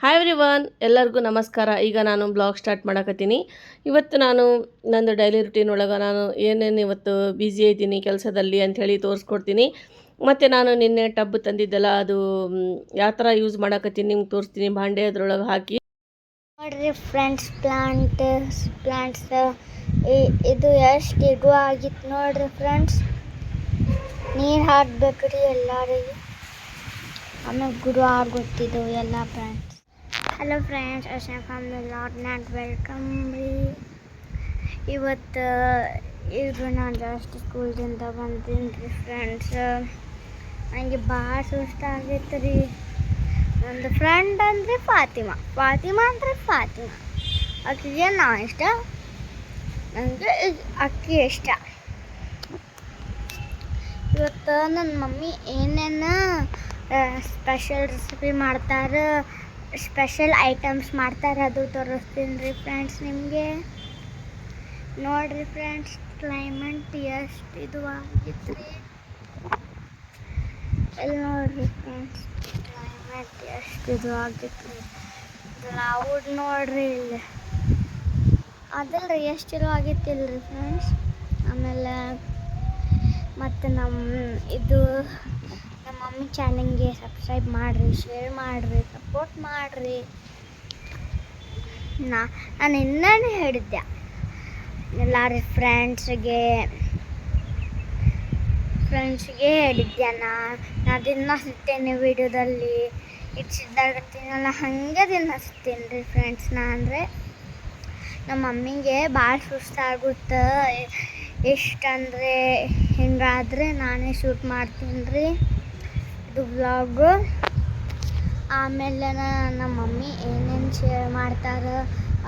Hi every one ಎಲ್ಲರಿಗೂ ನಮಸ್ಕಾರ. ಈಗ ನಾನು ಬ್ಲಾಗ್ ಸ್ಟಾರ್ಟ್ ಮಾಡಕತ್ತೀನಿ. ಇವತ್ತು ನಾನು ನಂದು ಡೈಲಿ ರುಟೀನ್ ಒಳಗೆ ನಾನು ಏನೇನು ಇವತ್ತು ಬ್ಯುಸಿ ಇದ್ದೀನಿ ಕೆಲಸದಲ್ಲಿ ಅಂಥೇಳಿ ತೋರಿಸ್ಕೊಡ್ತೀನಿ. ಮತ್ತು ನಾನು ನಿನ್ನೆ ಟಬ್ ತಂದಿದ್ದೆಲ್ಲ ಅದು ಯಾವ ಥರ ಯೂಸ್ ಮಾಡಕತ್ತೀನಿ ನಿಮ್ಗೆ ತೋರಿಸ್ತೀನಿ. ಭಾಂಡೆ ಅದ್ರೊಳಗೆ ಹಾಕಿ. ನೋಡ್ರಿ ಫ್ರೆಂಡ್ಸ್ ಪ್ಲಾಂಟ್ ಪ್ಲಾಂಟ್ಸ್ ಇದು ಎಷ್ಟು ಇದು ಆಗಿತ್ತು ನೋಡ್ರಿ ಫ್ರೆಂಡ್ಸ್ ನೀರು ಹಾಕ್ಬೇಕ್ರಿ ಎಲ್ಲರಿಗೂ. ಆಮೇಲೆ ಗುರು ಆಗುತ್ತಿದ್ದವು ಎಲ್ಲ friends hello friends Asha family lot not welcome ರೀ ಇವತ್ತು, ಇದು ನಾನು ಜಾಸ್ತಿ ಸ್ಕೂಲ್ದಿಂದ ಬಂದೀನಿ ರೀ ಫ್ರೆಂಡ್ಸ್ ನನಗೆ ಭಾಳ ಸುಸ್ತಾಗೈತೆ ರೀ. ಒಂದು ಫ್ರೆಂಡ್ ಅಂದರೆ ಫಾತಿಮಾ. ಫಾತಿಮಾ ಅಂದರೆ ಫಾತಿಮಾ. ಅಕ್ಕಿಗೆ ನಾ ಇಷ್ಟ. ನನಗೆ ಅಕ್ಕಿ ಇಷ್ಟ. ಇವತ್ತು ನನ್ನ ಮಮ್ಮಿ ಏನೇನು ಸ್ಪೆಷಲ್ ರೆಸಿಪಿ ಮಾಡ್ತಾರೆ ಸ್ಪೆಷಲ್ ಐಟಮ್ಸ್ ಮಾಡ್ತಾರೆ, ಅದು ತೋರಿಸ್ತೀನಿ ರೀ ಫ್ರೆಂಡ್ಸ್ ನಿಮಗೆ. ನೋಡ್ರಿ ಫ್ರೆಂಡ್ಸ್ ಕ್ಲೈಮೆಂಟ್ ಎಷ್ಟು ಇದು ಆಗಿತ್ತು. ರೀ ಇಲ್ಲಿ ನೋಡ್ರಿ ಫ್ರೆಂಡ್ಸ್ ಕ್ಲೈಮೆಂಟ್ ಎಷ್ಟು ಇದು ಆಗಿತ್ತು. ರೀ ಕ್ಲೌಡ್ ನೋಡ್ರಿ ಇಲ್ಲಿ. ಅದಲ್ರಿ, ಎಷ್ಟು ಚಲೋ ಆಗಿತ್ತಿಲ್ರಿ ಫ್ರೆಂಡ್ಸ್ ಆಮೇಲೆ ಮತ್ತು ನಮ್ಮ ಇದು ನಮ್ಮ ಮಮ್ಮಿ ಚಾನಲ್ಗೆ ಸಬ್ಸ್ಕ್ರೈಬ್ ಮಾಡಿರಿ ಶೇರ್ ಮಾಡಿರಿ ಸಪೋರ್ಟ್ ಮಾಡಿರಿ. ನಾ, ನಾನು ಇನ್ನೂ ಹೇಳಿದ್ದೆ. ಎಲ್ಲರೂ ಫ್ರೆಂಡ್ಸ್ಗೆ ಫ್ರೆಂಡ್ಸ್ಗೆ ಹೇಳಿದ್ದೆ ನಾ. ನಾ ಸಿಗ್ತೇನೆ ವೀಡಿಯೋದಲ್ಲಿ. ವಿಡಿಯೋದಲ್ಲಿ ತಿನ್ನಲ್ಲ ಹಾಗೆ ದಿನ ಸಿಗ್ತೇನೆ ರೀ ಫ್ರೆಂಡ್ಸ್ ನಾ ಅಂದರೆ. ನಮ್ಮ ಮಮ್ಮಿಗೆ ಭಾಳ ಸುಸ್ತಾಗುತ್ತೆ ಎಷ್ಟು ಅಂದರೆ, ಹಿಂಗಾದರೆ ನಾನೇ ಶೂಟ್ ಮಾಡ್ತೀನಿ ರೀ. ಇದು ವ್ಲಾಗು ಆಮೇಲೆ ನಮ್ಮ ಮಮ್ಮಿ ಏನೇನು ಶೇರ್ ಮಾಡ್ತಾರೆ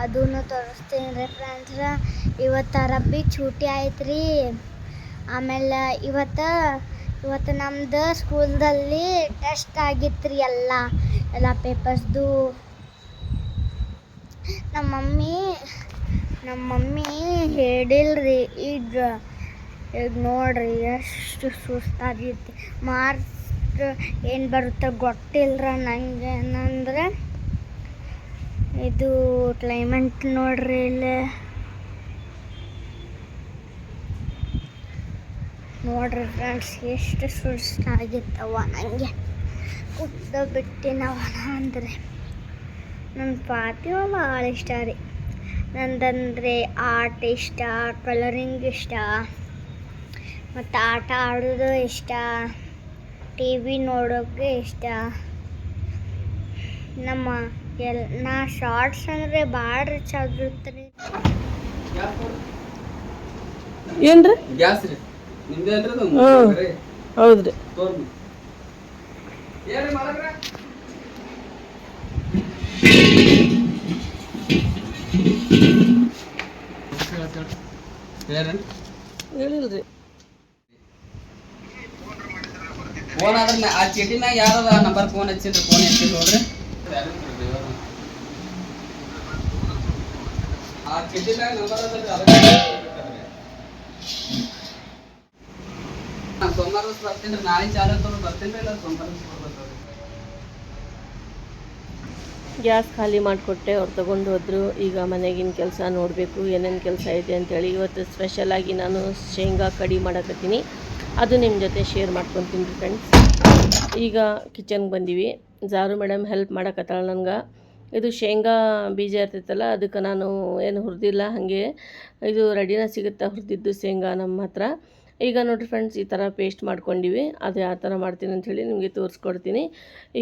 ಅದನ್ನು ತೋರಿಸ್ತೀನಿ ರೀ ಫ್ರೆಂಡ್ಸ್ ಇವತ್ತು ಅರಬ್ಬಿ ಚೂಟಿ ಆಯ್ತು ರೀ ಆಮೇಲೆ ಇವತ್ತು ಇವತ್ತು ನಮ್ಮದು ಸ್ಕೂಲ್ದಲ್ಲಿ ಟೆಸ್ಟ್ ಆಗಿತ್ತು ರೀ ಎಲ್ಲ. ಎಲ್ಲ ಪೇಪರ್ಸ್ದು ನಮ್ಮ ಮಮ್ಮಿ ನಮ್ಮ ಮಮ್ಮಿ ಹೇಳಿಲ್ರಿ, ಈಗ ಈಗ ನೋಡ್ರಿ ಎಷ್ಟು ಸುಸ್ತಾಗೈತಿ. ಮಾರ್ಕ್ಸ್ ಏನು ಬರುತ್ತೆ ಗೊತ್ತಿಲ್ಲರ ನನಗೆ ಏನಂದ್ರೆ ಇದು ಕ್ಲೈಮೇಟ್ ನೋಡ್ರಿ ಇಲ್ಲಿ. ನೋಡ್ರಿ ಫ್ರೆಂಡ್ಸ್ ಎಷ್ಟು ಸುಸ್ತಾಗಿತ್ತವ ನನಗೆ ಉದ್ದ ಬಿಟ್ಟಿನವ ಅಂದರೆ. ನನ್ನ ಫಾತಿಮಾ ಭಾಳ ಇಷ್ಟ ರೀ. ನಂದಂದರೆ ಆರ್ಟ್ ಇಷ್ಟ ಕಲರಿಂಗ್ ಇಷ್ಟ, ಮತ್ತು ಆಟ ಆಡೋದು ಇಷ್ಟ. ಟಿ ವಿ ನೋಡೋಕ್ಕೆ ಇಷ್ಟ. ನಮ್ಮ ಎಲ್ ನಾ ಶಾರ್ಟ್ಸ್ ಅಂದರೆ ಭಾಳ ರಿಚ್ ಆಗಿರುತ್ತೆ ರೀ. ಏನ್ರಿ? ಗ್ಯಾಸ್ ರೀ. ನಿಮ್ದೇ ಅಲ್ರಿ ಅದು ಹ್ಮ್. ರೀ. ಹೌದ್ರಿ ಏನ್ರಿ ಹೇಳ್ರಿ ಹೇಳಿಲ್ರಿ ಆ ನಂಬರ್ ಫೋನ್ ಫೋನ್ ನೋಡ್ರಿ. ಗ್ಯಾಸ್ ಖಾಲಿ ಮಾಡಿಕೊಟ್ಟೆ, ಅವ್ರು ತಗೊಂಡು ಹೋದ್ರು. ಈಗ ಮನೆಗಿನ ಕೆಲಸ ನೋಡಬೇಕು, ಏನೇನು ಕೆಲಸ ಇದೆ ಅಂತೇಳಿ. ಇವತ್ತು ಸ್ಪೆಷಲಾಗಿ ನಾನು ಶೇಂಗಾ ಕಡಿ ಮಾಡಕತ್ತೀನಿ. ಅದು ನಿಮ್ಮ ಜೊತೆ ಶೇರ್ ಮಾಡ್ಕೊತೀನಿ ಫ್ರೆಂಡ್ಸ್ ಈಗ ಕಿಚನ್ಗೆ ಬಂದೀವಿ. ಜಾರು ಮೇಡಮ್ ಹೆಲ್ಪ್ ಮಾಡಕತ್ತಾಳ ನನಗೆ. ಇದು ಶೇಂಗಾ ಬೀಜ ಇರ್ತೈತಲ್ಲ, ಅದಕ್ಕೆ ನಾನು ಏನು ಹುರಿದಿಲ್ಲ, ಹಾಗೆ ಇದು ರೆಡಿನ ಸಿಗುತ್ತಾ ಹುರಿದಿದ್ದು ಶೇಂಗಾ ನಮ್ಮ ಹತ್ರ. ಈಗ ನೋಡಿರಿ ಫ್ರೆಂಡ್ಸ್ ಈ ಥರ ಪೇಸ್ಟ್ ಮಾಡ್ಕೊಂಡಿವಿ. ಅದು ಯಾವ ಥರ ಮಾಡ್ತೀನಿ ಅಂಥೇಳಿ ನಿಮಗೆ ತೋರಿಸ್ಕೊಡ್ತೀನಿ.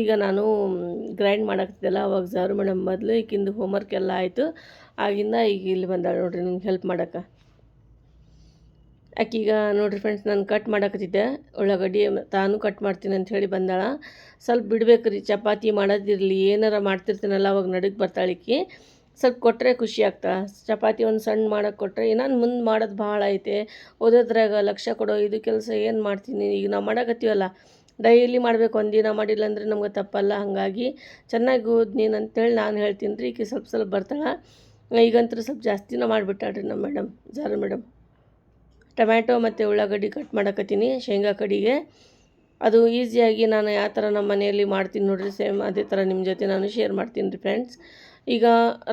ಈಗ ನಾನು ಗ್ರೈಂಡ್ ಮಾಡಾಕತ್ತಿದ್ದೆಲ್ಲ, ಅವಾಗ ಜಾರು ಮೇಡಮ್ ಮೊದಲು ಈಗಿಂದು ಹೋಮ್ವರ್ಕ್ ಎಲ್ಲ ಆಯಿತು. ಆಗಿಂದ ಈಗ ಇಲ್ಲಿ ಬಂದಾಳೆ ನೋಡಿರಿ ನಿಮ್ಗೆ ಹೆಲ್ಪ್ ಮಾಡಕ್ಕೆ. ಆಕೀಗ ನೋಡಿರಿ ಫ್ರೆಂಡ್ಸ್ ನಾನು ಕಟ್ ಮಾಡಕತ್ತಿದ್ದೆ. ಉಳ್ಳಾಗಡ್ಡಿ ತಾನು ಕಟ್ ಮಾಡ್ತೀನಿ ಅಂತ ಹೇಳಿ ಬಂದಾಳ. ಸ್ವಲ್ಪ ಬಿಡ್ಬೇಕು ರೀ ಚಪಾತಿ ಮಾಡೋದಿರಲಿ, ಏನಾರ ಮಾಡ್ತಿರ್ತೀನಲ್ಲ, ಅವಾಗ ನಡುಗೆ ಬರ್ತಾಳಿಕ್ಕಿ ಸ್ವಲ್ಪ ಕೊಟ್ಟರೆ ಖುಷಿ ಆಗ್ತಾ ಚಪಾತಿ ಒಂದು ಸಣ್ಣ ಮಾಡೋಕೆ ಕೊಟ್ಟರೆ ನಾನು ಮುಂದೆ ಮಾಡೋದು ಭಾಳ ಐತೆ. ಓದೋದ್ರಾಗ ಲಕ್ಷ್ಯ ಕೊಡೋ ಇದು ಕೆಲಸ ಏನು ಮಾಡ್ತೀನಿ? ಈಗ ನಾವು ಮಾಡಕತ್ತೀವಲ್ಲ, ಡೈಲಿ ಮಾಡಬೇಕು ಒಂದಿನ ಮಾಡಿಲ್ಲ ಅಂದರೆ ನಮ್ಗೆ ತಪ್ಪಲ್ಲ, ಹಾಗಾಗಿ ಚೆನ್ನಾಗಿ ಓದ್ ನೀನು ಅಂತೇಳಿ ನಾನು ಹೇಳ್ತೀನಿ ರೀ ಈಕೆ ಸ್ವಲ್ಪ ಸ್ವಲ್ಪ ಬರ್ತಾಳೆ. ಈಗಂತೂ ಸ್ವಲ್ಪ ಜಾಸ್ತಿನ ಮಾಡಿಬಿಟ್ಟಾಳ್ರಿ ನಮ್ಮ ಮೇಡಮ್ ಜಾರು ಮೇಡಮ್ ಟೊಮ್ಯಾಟೊ ಮತ್ತು ಉಳ್ಳಾಗಡ್ಡಿ ಕಟ್ ಮಾಡಕತ್ತೀನಿ, ಶೇಂಗಾ ಕಡಿಗೆ. ಅದು ಈಸಿಯಾಗಿ ನಾನು ಯಾವ ಥರ ನಮ್ಮ ಮನೆಯಲ್ಲಿ ಮಾಡ್ತೀನಿ ನೋಡಿರಿ, ಸೇಮ್ ಅದೇ ಥರ ನಿಮ್ಮ ಜೊತೆ ನಾನು ಶೇರ್ ಮಾಡ್ತೀನಿ ರೀ ಫ್ರೆಂಡ್ಸ್ ಈಗ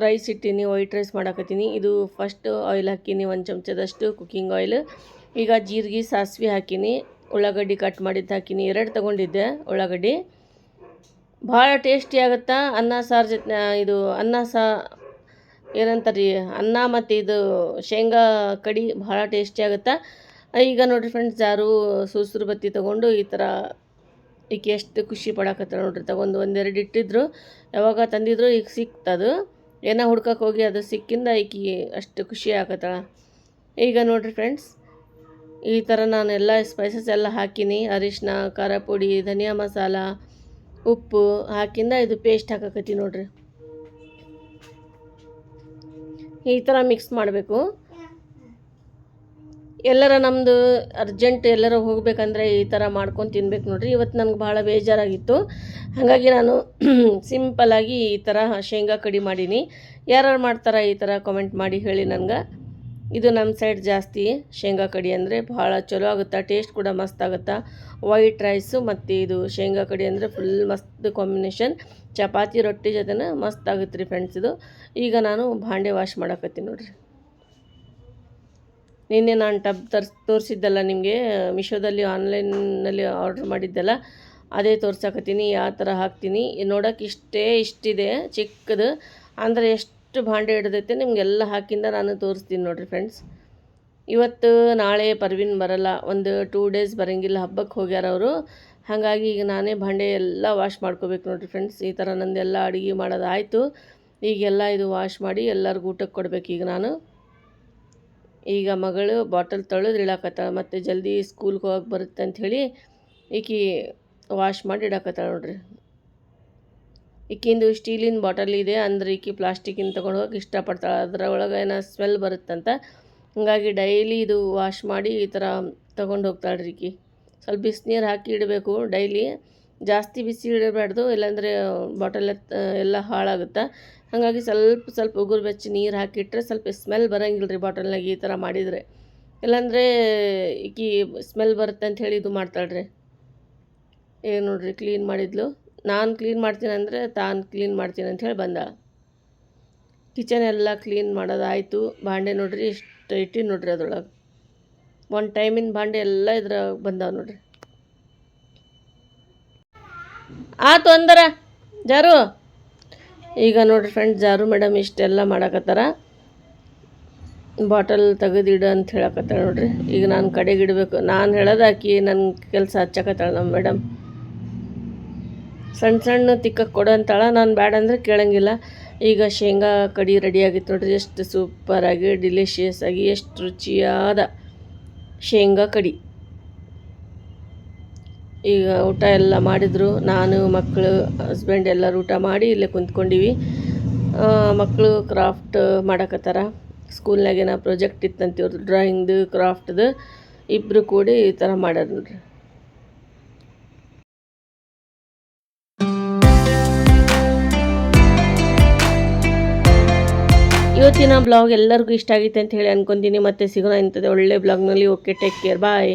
ರೈಸ್ ಇಟ್ಟೀನಿ ವೈಟ್ ರೈಸ್ ಮಾಡಕತ್ತೀನಿ. ಇದು ಫಸ್ಟ್ ಆಯಿಲ್ ಹಾಕೀನಿ, ಒಂದು ಚಮಚದಷ್ಟು ಕುಕ್ಕಿಂಗ್ ಆಯಿಲ್ ಈಗ ಜೀರಿಗೆ, ಸಾಸಿವೆ ಹಾಕೀನಿ, ಉಳ್ಳಾಗಡ್ಡಿ ಕಟ್ ಮಾಡಿದ್ದು ಹಾಕೀನಿ, ಎರಡು ತೊಗೊಂಡಿದ್ದೆ ಉಳ್ಳಾಗಡ್ಡಿ. ಭಾಳ ಟೇಸ್ಟಿ ಆಗುತ್ತಾ, ಅನ್ನ ಸಾರು ಜೊತೆ, ಇದು ಅನ್ನ ಸಾ ಏನಂತಾರೆ ಅನ್ನ ಮತ್ತು ಇದು ಶೇಂಗಾ ಕಡಿ ಭಾಳ ಟೇಸ್ಟಿ ಆಗುತ್ತೆ? ಈಗ ನೋಡಿರಿ ಫ್ರೆಂಡ್ಸ್ ಯಾರು ಸೂಸ್ರು ಬತ್ತಿ ತೊಗೊಂಡು ಈ ಥರ ಈಕೆ ಎಷ್ಟು ಖುಷಿ ಪಡಾಕತ್ತಾಳ ನೋಡ್ರಿ. ತಗೊಂಡು ಒಂದೆರಡು ಇಟ್ಟಿದ್ರು, ಯಾವಾಗ ತಂದಿದ್ರು ಈಗ ಸಿಕ್ತದು ಏನೋ ಹುಡ್ಕಕ್ಕೆ ಹೋಗಿ ಅದು ಸಿಕ್ಕಿಂದ ಈಕಿ ಅಷ್ಟು ಖುಷಿ ಆಗತ್ತಾಳ ಈಗ ನೋಡಿರಿ ಫ್ರೆಂಡ್ಸ್ ಈ ಥರ ನಾನು ಎಲ್ಲ ಸ್ಪೈಸಸ್ ಎಲ್ಲ ಹಾಕಿನಿ. ಅರಿಶಿನ ಖಾರ ಪುಡಿ, ಧನಿಯಾ ಮಸಾಲ, ಉಪ್ಪು ಹಾಕಿಂದ ಇದು ಪೇಸ್ಟ್ ಹಾಕಕತ್ತೀನಿ ನೋಡ್ರಿ. ಈ ಥರ ಮಿಕ್ಸ್ ಮಾಡಬೇಕು. ಎಲ್ಲರ ನಮ್ಮದು ಅರ್ಜೆಂಟ್ ಎಲ್ಲರ ಹೋಗಬೇಕಂದ್ರೆ ಈ ಥರ ಮಾಡ್ಕೊಂಡು ತಿನ್ಬೇಕು ನೋಡ್ರಿ. ಇವತ್ತು ನನಗೆ ಭಾಳ ಬೇಜಾರಾಗಿತ್ತು. ಹಾಗಾಗಿ ನಾನು ಸಿಂಪಲಾಗಿ ಈ ಥರ ಶೇಂಗಾ ಕಡಿ ಮಾಡೀನಿ. ಯಾರ್ಯಾರು ಮಾಡ್ತಾರೆ ಈ ಥರ ಕಮೆಂಟ್ ಮಾಡಿ ಹೇಳಿ ನನಗೆ. ಇದು ನಮ್ಮ ಸೈಡ್ ಜಾಸ್ತಿ. ಶೇಂಗಾ ಕಡಿ ಅಂದರೆ ಭಾಳ ಚಲೋ ಆಗುತ್ತೆ? ಟೇಸ್ಟ್ ಕೂಡ ಮಸ್ತ್ ಆಗುತ್ತೆ? ವೈಟ್ ರೈಸು ಮತ್ತು ಇದು ಶೇಂಗಾ ಕಡಿ ಅಂದರೆ ಫುಲ್ ಮಸ್ತ್ ಕಾಂಬಿನೇಷನ್ ಚಪಾತಿ, ರೊಟ್ಟಿ ಜೊತೆನ ಮಸ್ತ್ ಆಗುತ್ತೆ ರೀ ಫ್ರೆಂಡ್ಸ್ ಇದು. ಈಗ ನಾನು ಭಾಂಡೆ ವಾಶ್ ಮಾಡಕತ್ತೀನಿ ನೋಡಿರಿ. ನಿನ್ನೆ ನಾನು ಟಬ್ ತರ್ಸ್, ತೋರಿಸಿದ್ದಲ್ಲ ನಿಮಗೆ, ಮಿಶೋದಲ್ಲಿ ಆನ್ಲೈನಲ್ಲಿ ಆರ್ಡ್ರ್ ಮಾಡಿದ್ದೆಲ್ಲ, ಅದೇ ತೋರ್ಸಕತ್ತೀನಿ, ಯಾವ ಥರ ಹಾಕ್ತೀನಿ. ನೋಡೋಕೆ ಇಷ್ಟೇ ಇಷ್ಟಿದೆ, ಚಿಕ್ಕದು. ಅಂದರೆ ಎಷ್ಟು ಭಾಂಡೆ ಹಿಡ್ದೈತೆ, ನಿಮಗೆಲ್ಲ ಹಾಕಿಂದ ನಾನು ತೋರಿಸ್ತೀನಿ ನೋಡಿರಿ ಫ್ರೆಂಡ್ಸ್ ಇವತ್ತು ನಾಳೆ ಪರ್ವಿನ್ ಬರಲ್ಲ, ಒಂದು ಟೂ ಡೇಸ್ ಬರೋಂಗಿಲ್ಲ ಹಬ್ಬಕ್ಕೆ ಹೋಗ್ಯಾರ ಅವರು. ಹಾಗಾಗಿ ಈಗ ನಾನೇ ಭಾಂಡೆ ಎಲ್ಲ ವಾಶ್ ಮಾಡ್ಕೋಬೇಕು ನೋಡಿರಿ ಫ್ರೆಂಡ್ಸ್ ಈ ಥರ ನಂದೆಲ್ಲ ಅಡುಗೆ ಮಾಡೋದಾಯಿತು ಈಗೆಲ್ಲ ಇದು ವಾಶ್ ಮಾಡಿ ಎಲ್ಲರಿಗೂ ಊಟಕ್ಕೆ ಕೊಡಬೇಕು ಈಗ ನಾನು. ಈಗ ಮಗಳು ಬಾಟಲ್ ತೊಳೆದು ಇಡಾಕತ್ತಾಳ, ಮತ್ತು ಜಲ್ದಿ ಸ್ಕೂಲ್ಗೆ ಹೋಗಿ ಬರುತ್ತೆ ಅಂಥೇಳಿ ಈಕಿ ವಾಶ್ ಮಾಡಿ ಇಡಾಕತ್ತಾಳೆ ನೋಡ್ರಿ. ಈಕಿಂದು ಸ್ಟೀಲಿನ ಬಾಟಲ್ ಇದೆ, ಅಂದ್ರೆ ಈಕಿ ಪ್ಲಾಸ್ಟಿಕ್ಕಿನ ತೊಗೊಂಡು ಹೋಗಕ್ಕೆ ಇಷ್ಟಪಡ್ತಾಳೆ. ಅದರೊಳಗೆ ಏನೋ ಸ್ಮೆಲ್ ಬರುತ್ತಂತ. ಹಾಗಾಗಿ ಡೈಲಿ ಇದು ವಾಶ್ ಮಾಡಿ ಈ ಥರ ತೊಗೊಂಡು ಹೋಗ್ತಾಳೆ ರೀ ಈಕಿ ಸ್ವಲ್ಪ ಬಿಸಿನೀರು ಹಾಕಿ ಇಡಬೇಕು ಡೈಲಿ. ಜಾಸ್ತಿ ಬಿಸಿ ಇಡಬಾರ್ದು, ಇಲ್ಲಾಂದರೆ ಬಾಟಲ್ ಎಲ್ಲ ಹಾಳಾಗುತ್ತೆ. ಹಾಗಾಗಿ ಸ್ವಲ್ಪ ಸ್ವಲ್ಪ ಉಗುರು ಬೆಚ್ಚಿ ನೀರು ಹಾಕಿಟ್ರೆ ಸ್ವಲ್ಪ ಸ್ಮೆಲ್ ಬರೋಂಗಿಲ್ಲ ರೀ ಬಾಟಲ್ನಾಗ ಈ ಥರ ಮಾಡಿದರೆ. ಇಲ್ಲಾಂದರೆ ಈಕಿ ಸ್ಮೆಲ್ ಬರುತ್ತೆ ಅಂತ ಹೇಳಿ ಇದು ಮಾಡ್ತಾಳೆ ರೀ ಏನು ನೋಡಿರಿ, ಕ್ಲೀನ್ ಮಾಡಿದ್ಲು? ನಾನು ಕ್ಲೀನ್ ಮಾಡ್ತೀನಿ ಅಂದರೆ ತಾನು ಕ್ಲೀನ್ ಮಾಡ್ತೀನಿ ಅಂತ ಹೇಳಿ ಬಂದ. ಕಿಚನ್ ಎಲ್ಲ ಕ್ಲೀನ್ ಮಾಡೋದಾಯಿತು. ಭಾಂಡೆ ನೋಡ್ರಿ, ಇಷ್ಟು ಇಟ್ಟು ನೋಡ್ರಿ ಅದ್ರೊಳಗೆ. ಒಂದು ಟೈಮಿನ ಭಾಂಡೆ ಎಲ್ಲ ಇದ್ರಾಗ ಬಂದಾವ ನೋಡ್ರಿ. ಆತು ಅಂದರ, ಜಾರು? ಈಗ ನೋಡ್ರಿ ಫ್ರೆಂಡ್ಸ್ ಜಾರು ಮೇಡಮ್ ಇಷ್ಟೆಲ್ಲ ಮಾಡಕತ್ತಾರ. ಬಾಟಲ್ ತೆಗೆದಿಡು ಅಂತ ಹೇಳಕತ್ತಾಳೆ ನೋಡ್ರಿ. ಈಗ ನಾನು ಕಡೆಗಿಡಬೇಕು ನಾನು ಹೇಳೋದಾಕಿ ನನ್ನ ಕೆಲಸ ಹಚ್ಚಾಕತ್ತಾಳೆ ನಮ್ಮ ಮೇಡಮ್ ಸಣ್ಣ ಸಣ್ಣ ತಿಕ್ಕ ಕೊಡು ನಾನು ಬ್ಯಾಡ ಅಂದ್ರೆ ಕೇಳಂಗಿಲ್ಲ. ಈಗ ಶೇಂಗಾ ಕಡಿ ರೆಡಿ ಆಗಿತ್ತು ನೋಡ್ರಿ. ಎಷ್ಟು ಸೂಪರಾಗಿ ಡಿಲಿಷಿಯಸ್ ಆಗಿ, ಎಷ್ಟು ರುಚಿಯಾದ ಶೇಂಗಾ ಕಡಿ. ಈಗ ಊಟ ಎಲ್ಲ ಮಾಡಿದರು. ನಾನು ಮಕ್ಕಳು ಹಸ್ಬೆಂಡ್ ಎಲ್ಲರೂ ಊಟ ಮಾಡಿ ಇಲ್ಲೇ ಕುಂತ್ಕೊಂಡಿವಿ. ಮಕ್ಕಳು ಕ್ರಾಫ್ಟ್ ಮಾಡಕತ್ತಾರ. ಸ್ಕೂಲ್ನಾಗೇನೋ ಪ್ರೊಜೆಕ್ಟ್ ಇತ್ತಂತ ಡ್ರಾಯಿಂಗ್ದು ಕ್ರಾಫ್ಟ್ದು ಇಬ್ಬರು ಕೂಡಿ ಈ ಥರ ಮಾಡ್ಯಾರ ನೋಡ್ರಿ. ಇವತ್ತಿನ ಬ್ಲಾಗ್ ಎಲ್ಲರಿಗೂ ಇಷ್ಟ ಆಗಿತ್ತು ಅಂತ ಹೇಳಿ ಅನ್ಕೊಂತೀನಿ. ಮತ್ತೆ ಸಿಗೋಣ ಇಂಥದ್ದು ಒಳ್ಳೆ ಬ್ಲಾಗ್ನಲ್ಲಿ. Okay take care bye